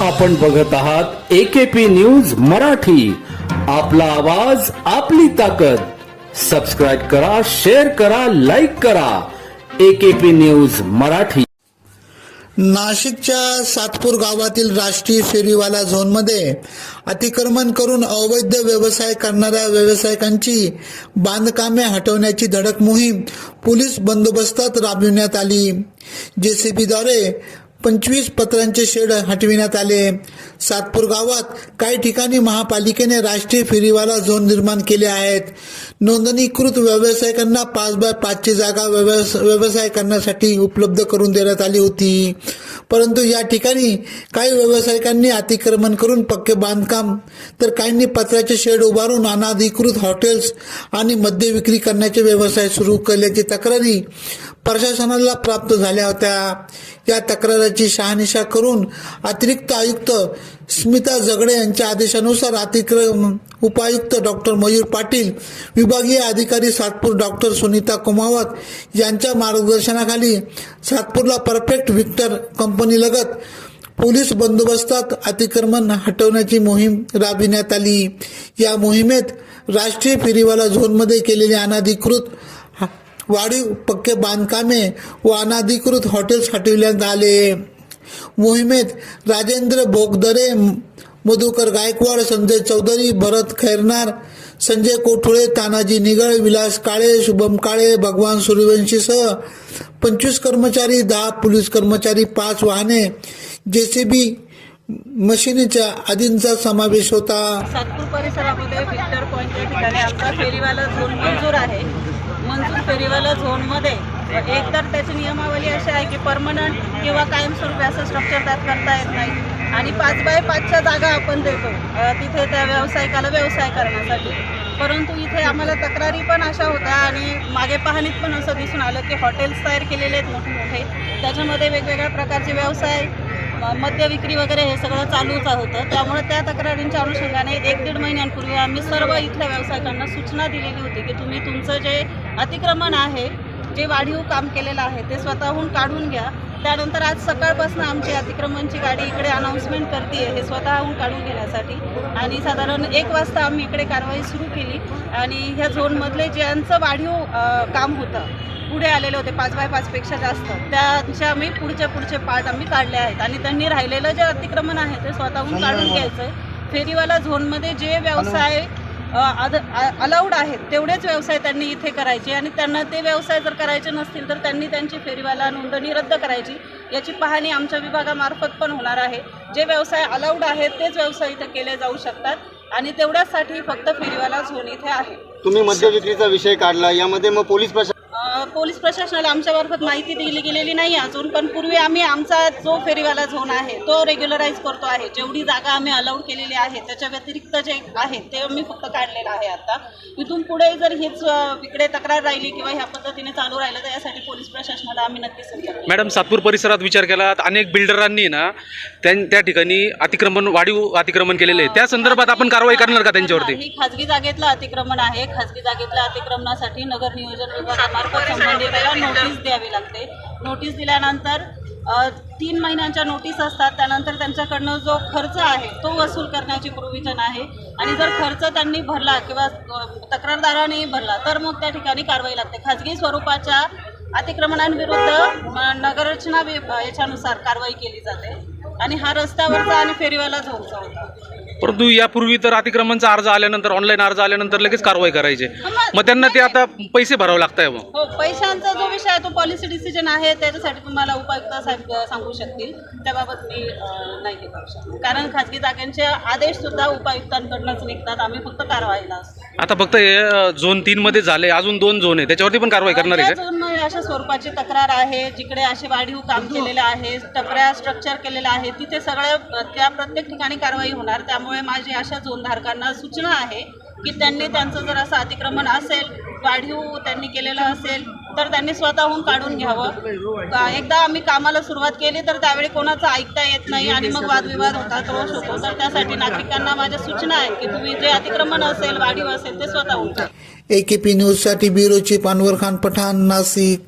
आपण बघत आहात एकेपी न्यूज मराठी. आपला आवाज आपली ताकद. सबस्क्राईब करा शेअर करा लाईक करा. AKP news Marathi. नाशिकच्या सातपूर गावातील राष्ट्रीय फेरीवाला झोनमध्ये अतिक्रमण करून अवैध व्यवसाय करणाऱ्या व्यावसायिकांची बांधकामे हटवण्याची धडक मोहीम पोलीस बंदोबस्तात राबविण्यात आली. जेसीबीद्वारे पंचवीस पत्रांचे शेड हटविण्यात आले. सातपूर गावात काही ठिकाणी महापालिकेने राष्ट्रीय फेरीवाला झोन निर्माण केले आहेत. नोंदणीकृत व्यावसायिकांना पाच बाय पाचची जागा व्यवसाय करण्यासाठी उपलब्ध करून देण्यात आली होती. परंतु या ठिकाणी काही व्यावसायिकांनी अतिक्रमण करून पक्के बांधकाम तर काहींनी पत्र्याचे शेड उभारून अनाधिकृत हॉटेल्स आणि मद्य विक्री करण्याचे व्यवसाय सुरू केल्याची तक्रारी प्रशासनाला प्राप्त झाल्या होत्या. या तक्रारीची शहानिशा करून अतिरिक्त आयुक्त स्मिता जगडे यांच्या आदेशानुसार अतिक्रम उपायुक्त डॉक्टर मयूर पाटील विभागीय अधिकारी सातपूर डॉक्टर सुनीता कुमावत यांच्या मार्गदर्शनाखाली सातपूरला परफेक्ट व्हिक्टर कंपनीलगत पोलीस बंदोबस्तात अतिक्रमण हटवण्याची मोहीम राबविण्यात आली. या मोहिमेत राष्ट्रीय फेरीवाला झोनमध्ये केलेले अनाधिकृत वाढीव पक्के बांधकामे व अनाधिकृत हॉटेल्स हटविण्यात आले. मोहिमेत राजेंद्र भोगदरे मधुकर गायकवाड संजय चौधरी भरत खैरनार संजय कोठुळे तानाजी निगळ विलास काळे शुभम काळे भगवान सूर्यवंशीसह पंचवीस कर्मचारी दहा पोलीस कर्मचारी पाच वाहने जेसीबी मशिनीच्या आदींचा समावेश होता. सातपूर परिसरामध्ये विक्टर पॉईंट या ठिकाणी आमचा फेरीवाला झोन मंजूर आहे. मंजूर फेरीवाला झोनमध्ये एक तर त्याची नियमावली अशी आहे की परमनंट किंवा कायमस्वरूपी असं स्ट्रक्चर त्यात करता येत नाही. आणि पाच बाय पाचच्या जागा आपण देतो. तिथे त्या व्यावसायिकाला व्यवसाय करण्यासाठी. परंतु इथे आम्हाला तक्रारी पण अशा होत्या आणि मागे पाहणीत पण असं दिसून आलं की हॉटेल्स तयार केलेले आहेत मोठमोठे त्याच्यामध्ये वेगवेगळ्या प्रकारचे व्यवसाय मद्य विक्री वगैरे हे सगळं चालूच होतं. त्यामुळे त्या तक्रारींच्या अनुषंगाने एक दीड महिन्यांपूर्वी आम्ही सर्व इथल्या व्यावसायिकांना सूचना दिलेली होती की तुम्ही तुमचं जे अतिक्रमण आहे जे वाढीव काम केलेलं आहे ते स्वतःहून काढून घ्या. त्यानंतर आज सकाळपासून आमची अतिक्रमणची गाडी इकडे अनाऊन्समेंट करते हे स्वतःहून काढून घेण्यासाठी. आणि साधारण एक वाजता आम्ही इकडे कारवाई सुरू केली. आणि ह्या झोनमधले ज्यांचं वाढीव काम होतं पुढे आलेले होते पाच बाय पाचपेक्षा जास्त त्यांचे आम्ही पुढचे पुढचे पार्ट आम्ही काढले आहेत. आणि त्यांनी राहिलेलं जे अतिक्रमण आहे ते स्वतःहून काढून घ्यायचं आहे फेरीवाला झोनमध्ये जे व्यवसाय अद अलाउड आहेत. तेवढेच व्यवसाय त्यांनी इथे करायचे आणि त्यांना ते व्यवसाय जर करायचे नसतील तर त्यांनी त्यांची फेरीवाला नोंदणी रद्द करायची. याची पाहणी आमच्या विभागामार्फत पण होणार आहे. जे व्यवसाय अलाउड आहेत तेच व्यवसाय इथे केले जाऊ शकतात आणि तेवढ्याचसाठी फक्त फेरीवाला झोन इथे आहे. तुम्ही मद्य विक्रीचा विषय काढला. यामध्ये मग पोलीस प्रशासन पोलीस प्रशासनाला आमच्यामार्फत माहिती दिली गेलेली नाही अजून पण पूर्वी आम्ही आमचा जो फेरीवाला झोन आहे तो रेग्युलराईज करतो आहे. जेवढी जागा आम्ही अलाउड केलेली आहे त्याच्या व्यतिरिक्त जे आहे ते आम्ही फक्त काढलेलं आहे आता. इथून पुढे जर हीच इकडे तक्रार राहिली किंवा ह्या पद्धतीने चालू राहिलं तर यासाठी पोलीस प्रशासनाला आम्ही नक्कीच. मॅडम सातपूर परिसरात विचार केला तर अनेक बिल्डरांनी ना त्या त्या ठिकाणी अतिक्रमण वाढीव अतिक्रमण केलेले आहे त्या संदर्भात आपण कारवाई करणार का त्यांच्यावरती? ही खाजगी जागेतलं अतिक्रमण आहे. खाजगी जागेतल्या अतिक्रमणासाठी नगर नियोजन विभागामार्फत संबंधिताला नोटीस द्यावी लागते. नोटीस दिल्यानंतर तीन महिन्यांच्या नोटीस असतात. त्यानंतर त्यांच्याकडनं जो खर्च आहे तो वसूल करण्याची प्रोव्हिजन आहे. आणि जर खर्च त्यांनी भरला किंवा तक्रारदाराने भरला तर मग त्या ठिकाणी कारवाई लागते. खाजगी स्वरूपाच्या अतिक्रमणांविरुद्ध नगररचना याच्यानुसार कारवाई केली जाते. आणि हा रस्त्यावरचा आणि फेरीवाला होता परंतु यापूर्वी तर अतिक्रमणचा अर्ज आल्यानंतर ऑनलाईन अर्ज आल्यानंतर लगेच कारवाई करायचे. मग त्यांना ते आता पैसे भरावे लागत आहे मग. हो पैशांचा जो विषय आहे तो पॉलिसी डिसिजन आहे त्याच्यासाठी तुम्हाला उपायुक्त साहेब सांगू शकतील. त्याबाबत मी अ, नाही हे करू शकत. कारण खाजगी जागांचे आदेश सुद्धा उपायुक्तांकडूनच निघतात. आम्ही फक्त कारवाईला असतो. आता फक्त हे झोन तीन मध्ये झाले. अजून दोन झोन आहे. त्याच्यावरती पण कारवाई करणार आहे का? अजून अशा स्वरूपाची तक्रार आहे जिकडे असे वाढीव काम केलेलं आहे टपऱ्या स्ट्रक्चर केलेलं आहे तिथे सगळ्या त्या प्रत्येक ठिकाणी कारवाई होणार. त्यामुळे माझी अशा झोनधारकांना सूचना आहे की त्यांनी त्यांचं जर असं अतिक्रमण असेल वाढीव त्यांनी केलेलं असेल तर त्यांनी स्वतःहून काढून घ्यावं. एकदा आम्ही कामाला सुरुवात केली तर त्यावेळी कोणाचं ऐकता येत नाही आणि मग वादविवाद होतात रोष होतो तर त्यासाठी नागरिकांना माझ्या सूचना आहेत की तुम्ही जे अतिक्रमण असेल वाढीव असेल ते स्वतःहून करा. ए के पी न्यूजसाठी ब्युरोची पानवर खान पठाण नाशिक.